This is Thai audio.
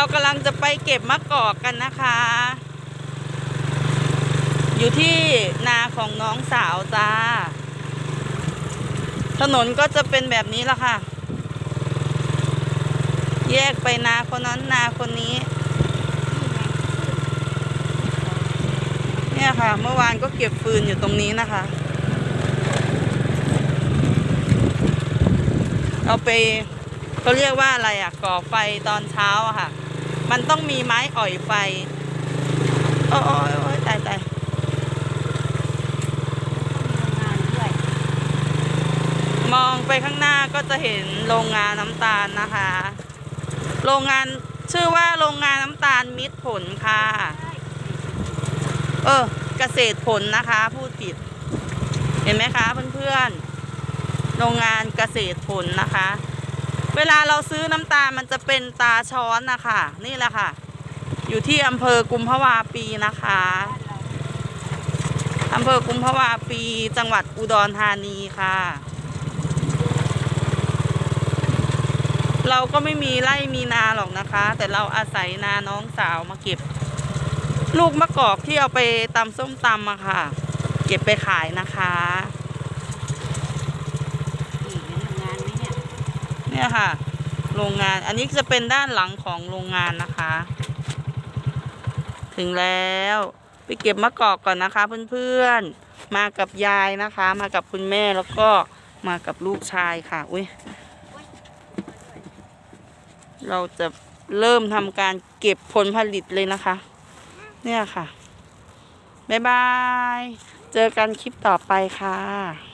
เรากำลังจะไปเก็บมะกอกกันนะคะ อยู่ที่นาของน้องสาวจ้า ถนนก็จะเป็นแบบนี้ละค่ะ แยกไปนาคนนั้นนาคนนี้ เนี่ยค่ะ เมื่อวานก็เก็บฟืนอยู่ตรงนี้นะคะ เอาไปเขาเรียกว่าอะไรอะก่อไฟตอนเช้าอะค่ะ มันต้องมีไม้อ่อยไฟ โอ้ยโอ้ยโอ้ยตายตายงานด้วยมองไปข้างหน้าก็จะเห็นโรงงานน้ำตาลนะคะ โรงงานชื่อว่าโรงงานน้ำตาลมิตรผลค่ะ เออ เกษตรผลนะคะ พูดผิด เห็นไหมคะเพื่อนๆ โรงงานเกษตรผลนะคะ เวลาเราซื้อน้ำตาลมันจะเป็นตาช้อนนะคะนี่แหละค่ะ อยู่ที่อำเภอกุมภาวาปีนะคะอำเภอกุมภาวาปีจังหวัดอุดรธานีค่ะ เราก็ไม่มีไร่มีนาหรอกนะคะ แต่เราอาศัยนาน้องสาวมาเก็บ ลูกมะกอกที่เอาไปตำส้มตำอะค่ะ เก็บไปขายนะคะ อีกนั้นทำงานไหมเนี่ย เนี่ยค่ะ โรงงาน อันนี้จะเป็นด้านหลังของโรงงานนะคะ ถึงแล้วไปเก็บมะกอกก่อนนะคะเพื่อนๆ มากับยายนะคะ มากับคุณแม่แล้วก็มากับลูกชายค่ะ อุ้ย เราจะเริ่มทำการเก็บผลผลิตเลยนะคะ เนี่ยค่ะ บ๊ายบาย เจอกันคลิปต่อไปค่ะ